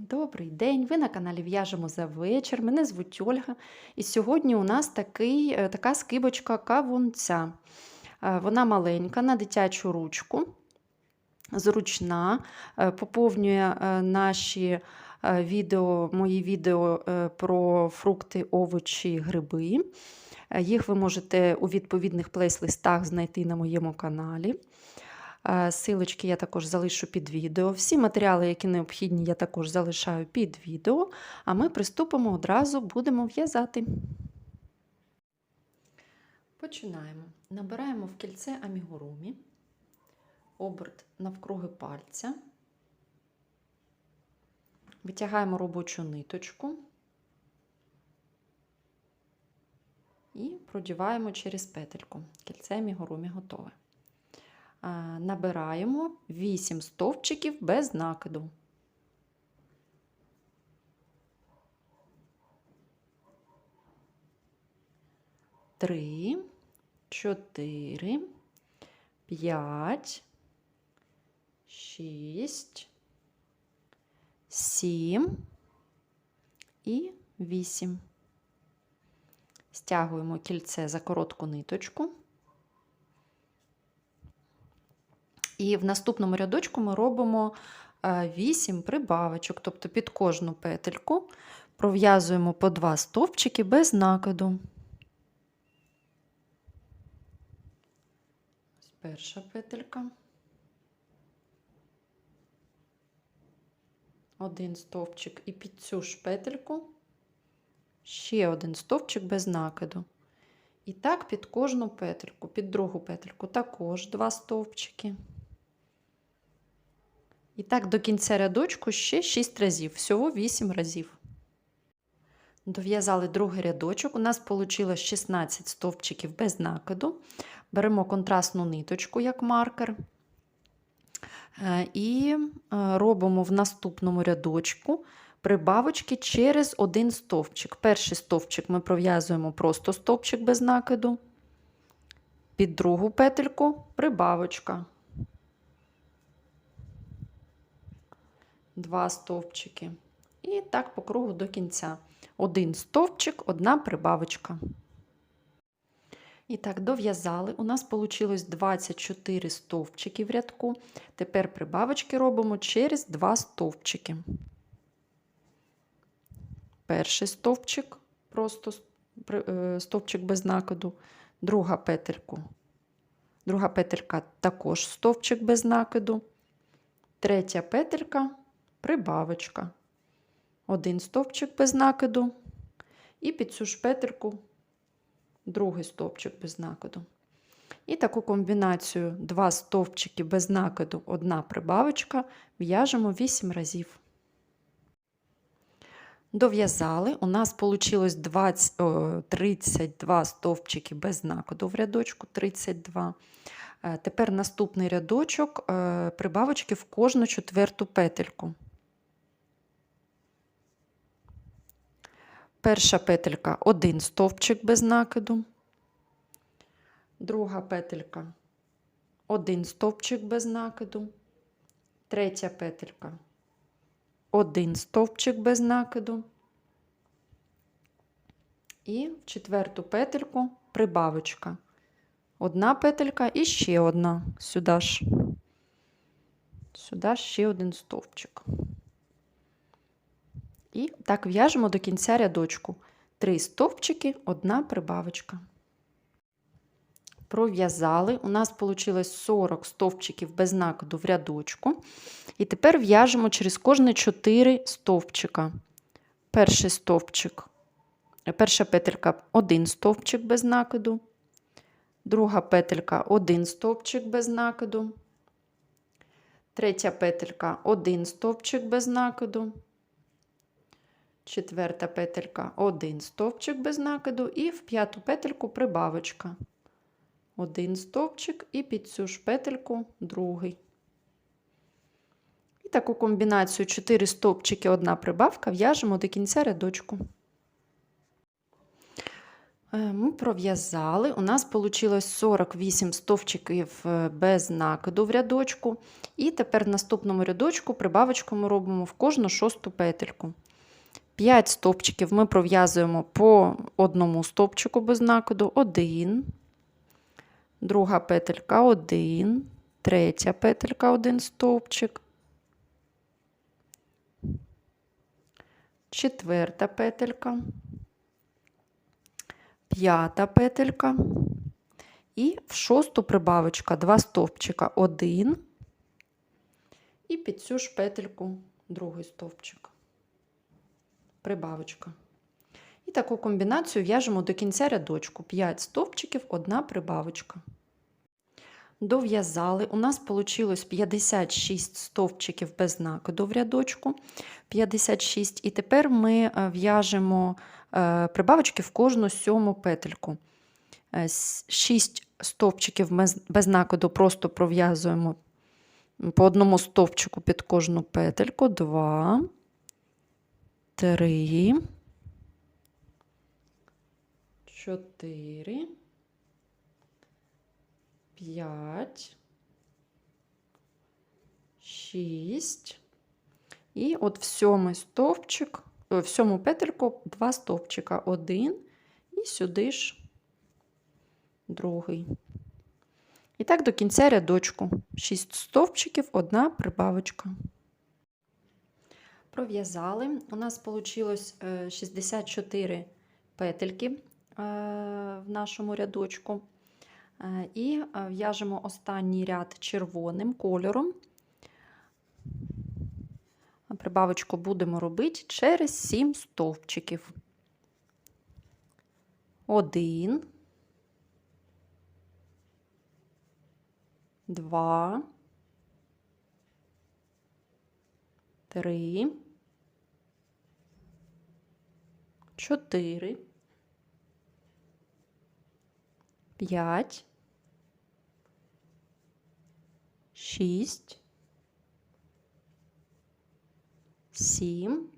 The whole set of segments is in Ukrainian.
Добрий день! Ви на каналі В'яжемо за вечір. Мене звуть Ольга. І сьогодні у нас такий, е, така скибочка кавунця. Е, Вона маленька на дитячу ручку, зручна, е, поповнює наші відео, мої відео про фрукти, овочі, гриби. Їх ви можете у відповідних плейс-листах знайти на моєму каналі. Е, Силочки я також залишу під відео. Всі матеріали, які необхідні, я також залишаю під відео. А ми приступимо одразу, будемо в'язати. Починаємо. Набираємо в кільце амігурумі, оберт навкруги пальця, витягаємо робочу ниточку і продіваємо через петельку. Кільце амігурумі готове набираємо 8 стовпчиків без накиду. Три, чотири, п'ять, шість, сім і вісім. Стягуємо кільце за коротку ниточку. І в наступному рядочку ми робимо 8 прибавочок, тобто під кожну петельку пров'язуємо по 2 стовпчики без накиду. Перша петелька. Один стовпчик і під цю ж петельку ще один стовпчик без накиду. І так під кожну петельку, під другу петельку також два стовпчики. І так до кінця рядочку ще 6 разів, всього 8 разів. Дов'язали другий рядочок. У нас вийшло 16 стовпчиків без накиду. Беремо контрастну ниточку як маркер. І робимо в наступному рядочку прибавочки через один стовпчик. Перший стовпчик ми пров'язуємо просто стовпчик без накиду. Під другу петельку прибавочка. Два стовпчики. І так по кругу до кінця. Один стовпчик, одна прибавочка. І так, дов'язали. У нас вийшло 24 стовпчики в рядку. Тепер прибавочки робимо через два стовпчики. Перший стовпчик, просто стовпчик без накиду, друга петельку. Друга петелька також стовпчик без накиду. Третя петелька прибавочка. Один стовпчик без накиду. І під цю ж петельку другий стовпчик без накиду. І таку комбінацію два стовпчики без накиду, одна прибавочка, в'яжемо 8 разів. Дов'язали, у нас вийшло 20, о, 32 стовпчики без накиду в рядочку 32. Тепер наступний рядочок прибавочки в кожну четверту петельку. Перша петелька один стовпчик без накиду, друга петелька один стовпчик без накиду, третя петелька один стовпчик без накиду. І в четверту петельку прибавочка. Одна петелька і ще одна. Сюди ж, сюди ще один стовпчик. І так в'яжемо до кінця рядочку. Три стовпчики, одна прибавочка. Пров'язали. У нас вийшло 40 стовпчиків без накиду в рядочку. І тепер в'яжемо через кожне 4 стовпчика. Перший стовпчик, перша петелька один стовпчик без накиду. Друга петелька один стовпчик без накиду. Третя петелька один стовпчик без накиду четверта петелька один стовпчик без накиду, і в п'яту петельку прибавочка. Один стовпчик і під цю ж петельку другий. І таку комбінацію 4 стовпчики, одна прибавка в'яжемо до кінця рядочку. Е, Ми пров'язали. У нас вийшло 48 стовпчиків е, без накиду в рядочку. І тепер в наступному рядочку прибавочку ми робимо в кожну шосту петельку. 5 стовпчиків ми пров'язуємо по одному стовпчику без накиду. 1, друга петелька 1, третя петелька 1 стовпчик, четверта петелька. П'ята петелька. І в шосту прибавочка 2 стовпчика 1 і під цю ж петельку другий стовпчик. Прибавочка. І таку комбінацію в'яжемо до кінця рядочку 5 стовпчиків, 1 прибавочка. Дов'язали. У нас вийшло 56 стовпчиків без накиду в рядочку. 56. І тепер ми е, в'яжемо е, прибавочки в кожну сьому петельку. 6 стовпчиків без- без накиду просто пров'язуємо по одному стовпчику під кожну петельку. 2, 3, 4, 5, 6. І от в сьомий стовпчик, е, в сьому петельку два стовпчика. Один і сюди ж другий. І так до кінця рядочку. 6 стовпчиків, одна прибавочка. Пров'язали. У нас вийшло 64 петельки е, в нашому рядочку. Е, І е, в'яжемо останній ряд червоним кольором. Прибавочку будемо робити через 7 стовпчиків. Один, два, три, чотири, п'ять, шість, сім.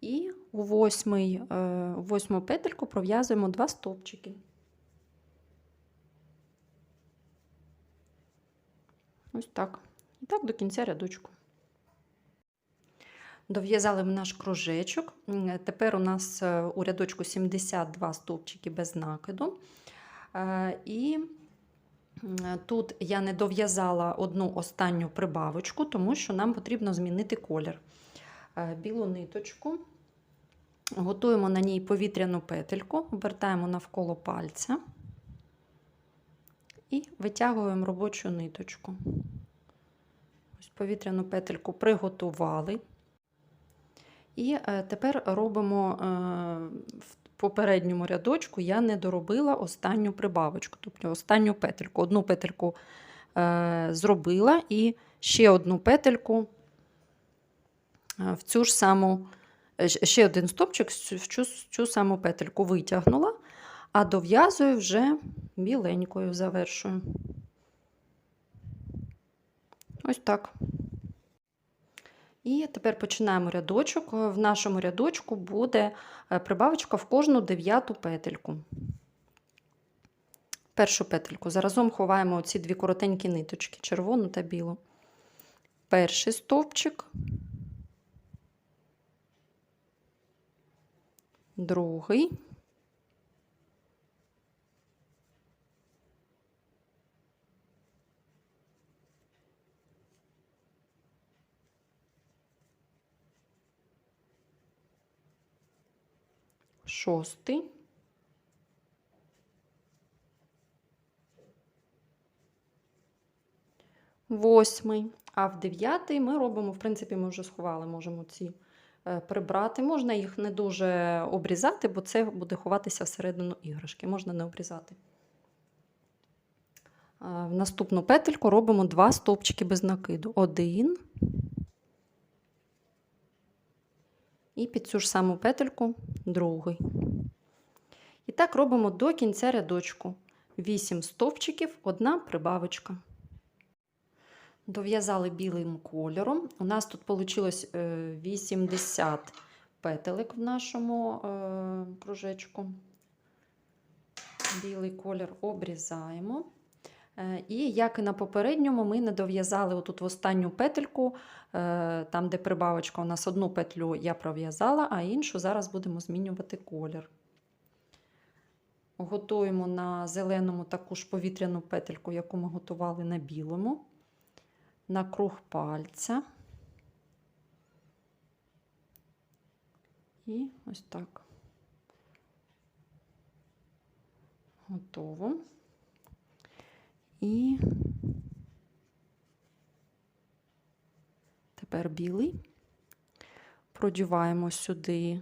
І у восьмий, е, восьму петельку пров'язуємо два стовпчики. Ось так. І так до кінця рядочку. Дов'язали ми наш кружечок. Тепер у нас е, у рядочку 72 стовпчики без накиду. Е, І тут я не дов'язала одну останню прибавочку, тому що нам потрібно змінити колір. Е, Білу ниточку. Готуємо на ній повітряну петельку, обертаємо навколо пальця і витягуємо робочу ниточку. Ось повітряну петельку приготували. І е, тепер робимо е, в попередньому рядочку я не доробила останню прибавочку, тобто останню петельку. Одну петельку е, зробила і ще одну петельку в цю ж саму, ще один стопчик в цю, в цю саму петельку витягнула, а дов'язую вже біленькою завершую. Ось так. І тепер починаємо рядочок. Е, В нашому рядочку буде е, прибавочка в кожну дев'яту петельку. Першу петельку. Заразом ховаємо оці дві коротенькі ниточки, червону та білу. Перший стовпчик, другий, шостий, восьмий. А в дев'ятий ми робимо, в принципі, ми вже сховали, можемо ці е, прибрати. Можна їх не дуже обрізати, бо це буде ховатися всередину іграшки. Можна не обрізати. А, В наступну петельку робимо два стовпчики без накиду. Один. І під цю ж саму петельку другий. І так робимо до кінця рядочку. 8 стовпчиків, одна прибавочка. Дов'язали білим кольором. У нас тут вийшло 80 петелек в нашому е, кружечку. Білий колір обрізаємо. Е, І як і на попередньому, ми не дов'язали отут в останню петельку, е, там, де прибавочка, у нас одну петлю я пров'язала, а іншу зараз будемо змінювати колір. Готуємо на зеленому таку ж повітряну петельку, яку ми готували на білому, на круг пальця. І ось так. Готово. І тепер білий. Продіваємо сюди,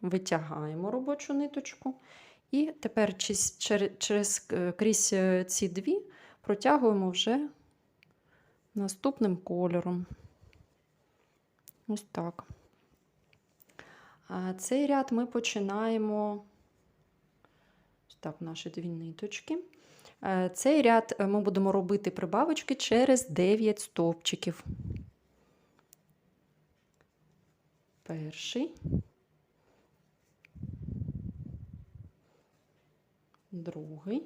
витягаємо робочу ниточку. І тепер через, е, крізь е, ці дві протягуємо вже наступним кольором. Ось так. А Цей ряд ми починаємо. Так, наші дві ниточки. Е, Цей ряд е, ми будемо робити прибавочки через 9 стовпчиків. Перший. Другий.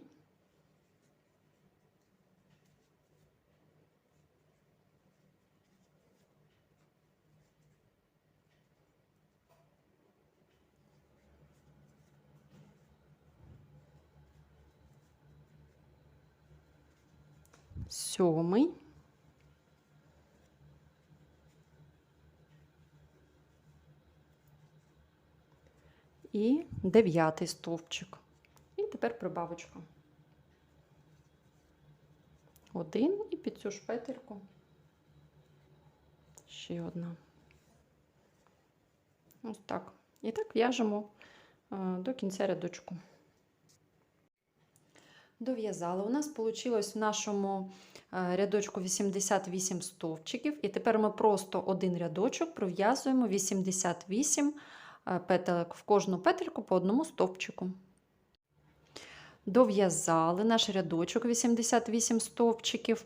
Сьомий. І дев'ятий стовпчик. І тепер прибавочка. Один і під цю ж петельку ще одна. Ось так. І так в'яжемо е, до кінця рядочку. Дов'язали. У нас вийшло в нашому е, рядочку 88 стовпчиків. І тепер ми просто один рядочок пров'язуємо 88 е, петелек в кожну петельку по одному стовпчику. Дов'язали наш рядочок 88 стовпчиків.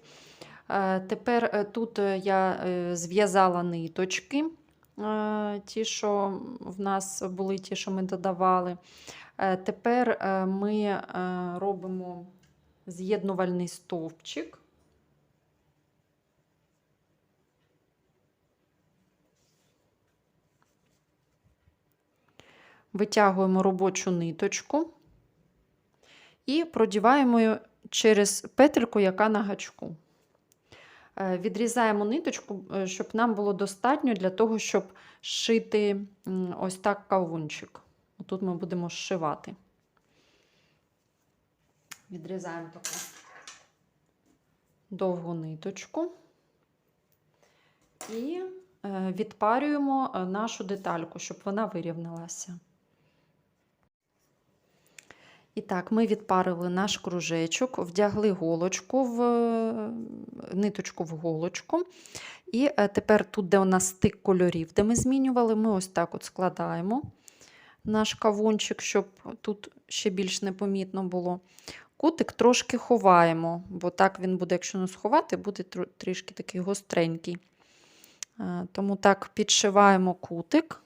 Е, Тепер тут я зв'язала ниточки, ті, що в нас були, ті, що ми додавали. Е, Тепер е, ми е, робимо з'єднувальний стовпчик. Витягуємо робочу ниточку і продіваємо її через петельку, яка на гачку. Відрізаємо ниточку, щоб нам було достатньо для того, щоб шити ось так кавунчик. Тут ми будемо зшивати. Відрізаємо таку довгу ниточку і е, відпарюємо е, нашу детальку, щоб вона вирівнялася. І так, ми відпарили наш кружечок, вдягли голочку в е, ниточку в голочку. І тепер тут, де у нас стик кольорів, де ми змінювали, ми ось так от складаємо наш кавунчик, щоб тут ще більш непомітно було. Кутик трошки ховаємо, бо так він буде, якщо не сховати, буде трішки такий гостренький. Е, Тому так підшиваємо кутик.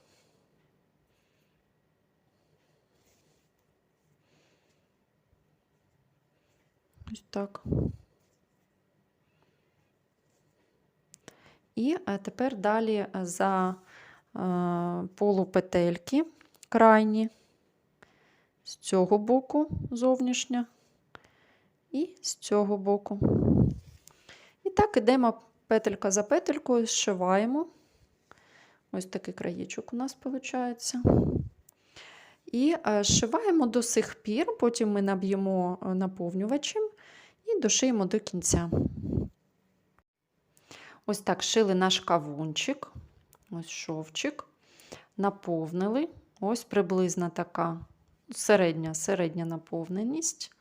Ось так. І е, тепер далі за е, полупетельки крайні, з цього боку зовнішня і з цього боку. І так ідемо петелька за петелькою, зшиваємо. Ось такий краєчок у нас виходить. І е, зшиваємо до сих пір, потім ми наб'ємо е, наповнювачем і дошиємо до кінця. Ось так шили наш кавунчик, ось шовчик, наповнили. Ось приблизно така середня, середня наповненість.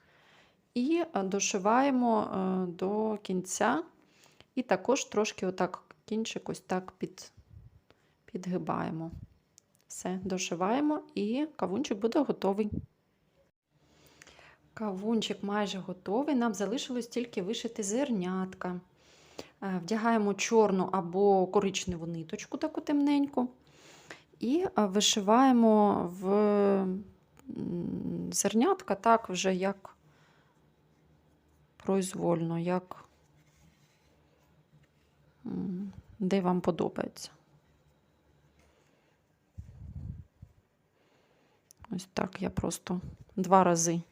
І е, дошиваємо е, до кінця. І також трошки отак кінчик ось так під, підгибаємо. Все, дошиваємо і кавунчик буде готовий. Кавунчик майже готовий. Нам залишилось тільки вишити зернятка. Е, Вдягаємо чорну або коричневу ниточку, таку темненьку, і е, вишиваємо в зернятка, так вже як произвольно, як де вам подобається. Ось так я просто два рази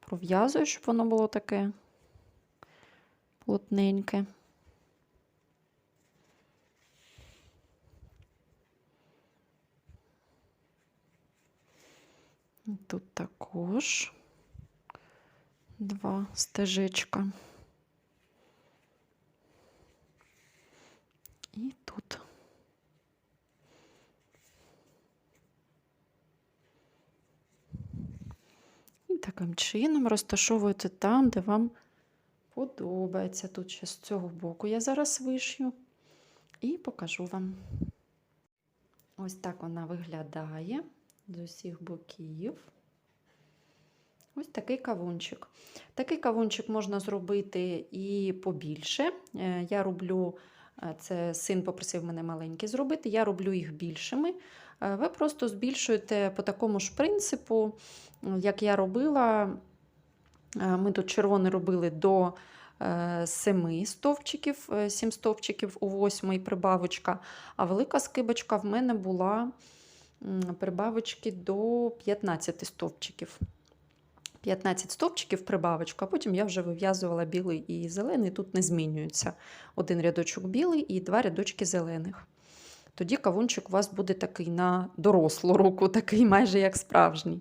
пров'язую, щоб воно було таке плотненьке. Тут також два стежечка. І тут. І таким чином розташовуєте там, де вам подобається. Тут ще з цього боку я зараз вишью і покажу вам. Ось так вона виглядає з усіх боків. Ось такий кавунчик. Такий кавунчик можна зробити і побільше. Е, Я роблю, е, це син попросив мене маленькі зробити, я роблю їх більшими. Е, Ви просто збільшуєте по такому ж принципу, як я робила. Ми тут червоний робили до 7 стовпчиків, 7 стовпчиків у 8 прибавочка, а велика скибочка в мене була прибавочки до 15 стовпчиків. 15 стовпчиків прибавочку, а потім я вже вив'язувала білий і зелений. Тут не змінюється. Один рядочок білий і два рядочки зелених. Тоді кавунчик у вас буде такий на дорослу руку, такий майже як справжній.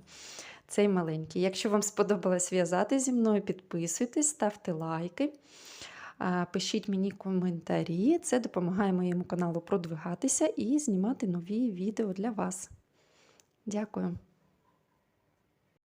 Цей маленький. Якщо вам сподобалось в'язати зі мною, підписуйтесь, ставте лайки, пишіть мені коментарі. Це допомагає моєму каналу продвигатися і знімати нові відео для вас. Дякую.